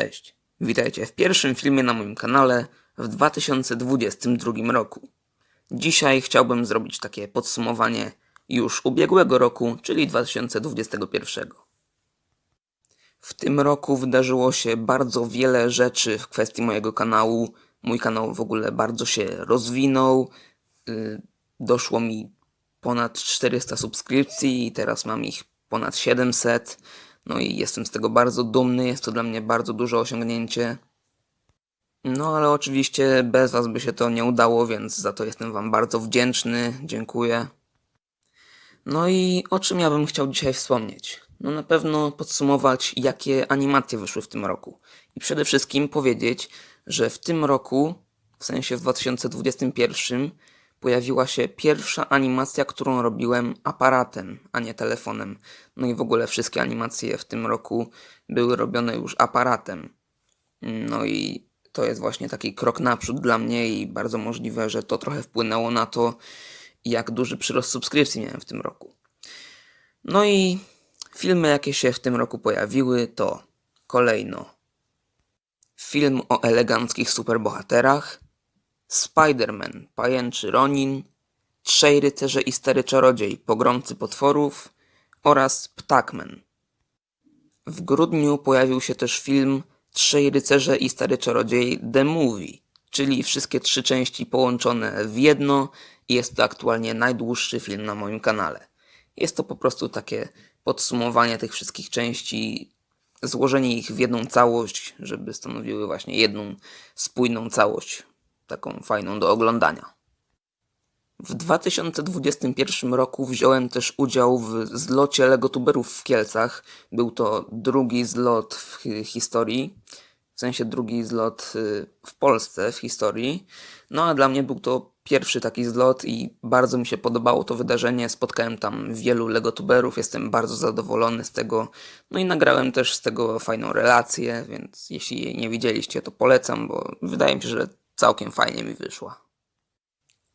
Cześć, witajcie w pierwszym filmie na moim kanale w 2022 roku. Dzisiaj chciałbym zrobić takie podsumowanie już ubiegłego roku, czyli 2021. W tym roku wydarzyło się bardzo wiele rzeczy w kwestii mojego kanału. Mój kanał w ogóle bardzo się rozwinął. Yy, Doszło mi ponad 400 subskrypcji teraz mam ich ponad 700. No i jestem z tego bardzo dumny, jest to dla mnie bardzo duże osiągnięcie. No ale oczywiście bez Was by się to nie udało, więc za to jestem Wam bardzo wdzięczny. Dziękuję. No i o czym ja bym chciał dzisiaj wspomnieć? No na pewno podsumować, jakie animacje wyszły w tym roku. I przede wszystkim powiedzieć, że w tym roku, w sensie w 2021, pojawiła się pierwsza animacja, którą robiłem aparatem, a nie telefonem. No i w ogóle wszystkie animacje w tym roku były robione już aparatem. No i to jest właśnie taki krok naprzód dla mnie i bardzo możliwe, że to trochę wpłynęło na to, jak duży przyrost subskrypcji miałem w tym roku. No i filmy, jakie się w tym roku pojawiły, to kolejno film o eleganckich superbohaterach, Spider-Man, pajęczy Ronin, Trzej rycerze i stary czarodziej, pogromcy potworów oraz Ptakman. W grudniu pojawił się też film Trzej rycerze i stary czarodziej The Movie, czyli wszystkie trzy części połączone w jedno i jest to aktualnie najdłuższy film na moim kanale. Jest to po prostu takie podsumowanie tych wszystkich części, złożenie ich w jedną całość, żeby stanowiły właśnie jedną spójną całość, taką fajną do oglądania. W 2021 roku wziąłem też udział w zlocie Legotuberów w Kielcach. Był to drugi zlot w hi- historii, w sensie drugi zlot y, w Polsce w historii. No a dla mnie był to pierwszy taki zlot i bardzo mi się podobało to wydarzenie. Spotkałem tam wielu Legotuberów, jestem bardzo zadowolony z tego. No i nagrałem też z tego fajną relację, więc jeśli jej nie widzieliście, to polecam, bo wydaje mi się, że całkiem fajnie mi wyszła.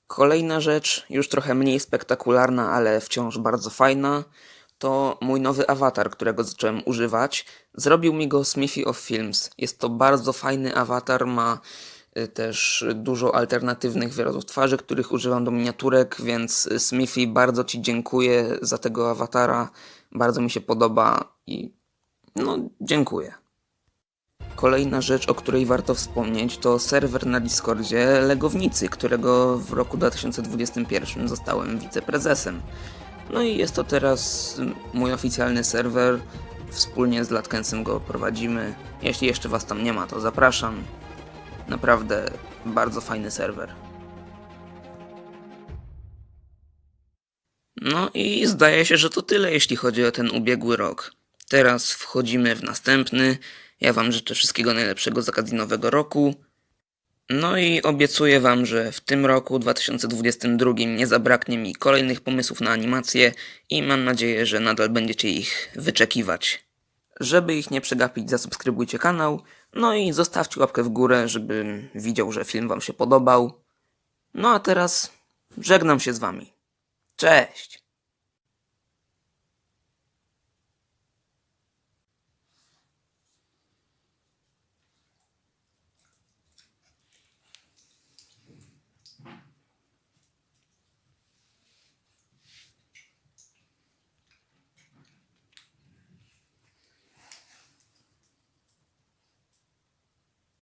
Kolejna rzecz, już trochę mniej spektakularna, ale wciąż bardzo fajna, to mój nowy awatar, którego zacząłem używać. Zrobił mi go Smithy of Films. Jest to bardzo fajny awatar, ma y, też dużo alternatywnych wyrazów twarzy, których używam do miniaturek, więc Smithy bardzo Ci dziękuję za tego awatara. Bardzo mi się podoba i no dziękuję. Kolejna rzecz, o której warto wspomnieć, to serwer na Discordzie Legownicy, którego w roku 2021 zostałem wiceprezesem. No i jest to teraz mój oficjalny serwer. Wspólnie z Latkensem go prowadzimy. Jeśli jeszcze Was tam nie ma, to zapraszam. Naprawdę bardzo fajny serwer. No i zdaje się, że to tyle, jeśli chodzi o ten ubiegły rok. Teraz wchodzimy w następny. Ja Wam życzę wszystkiego najlepszego z okazji nowego roku. No i obiecuję Wam, że w tym roku 2022 nie zabraknie mi kolejnych pomysłów na animacje i mam nadzieję, że nadal będziecie ich wyczekiwać. Żeby ich nie przegapić, zasubskrybujcie kanał, no i zostawcie łapkę w górę, żebym widział, że film Wam się podobał. No a teraz żegnam się z Wami. Cześć!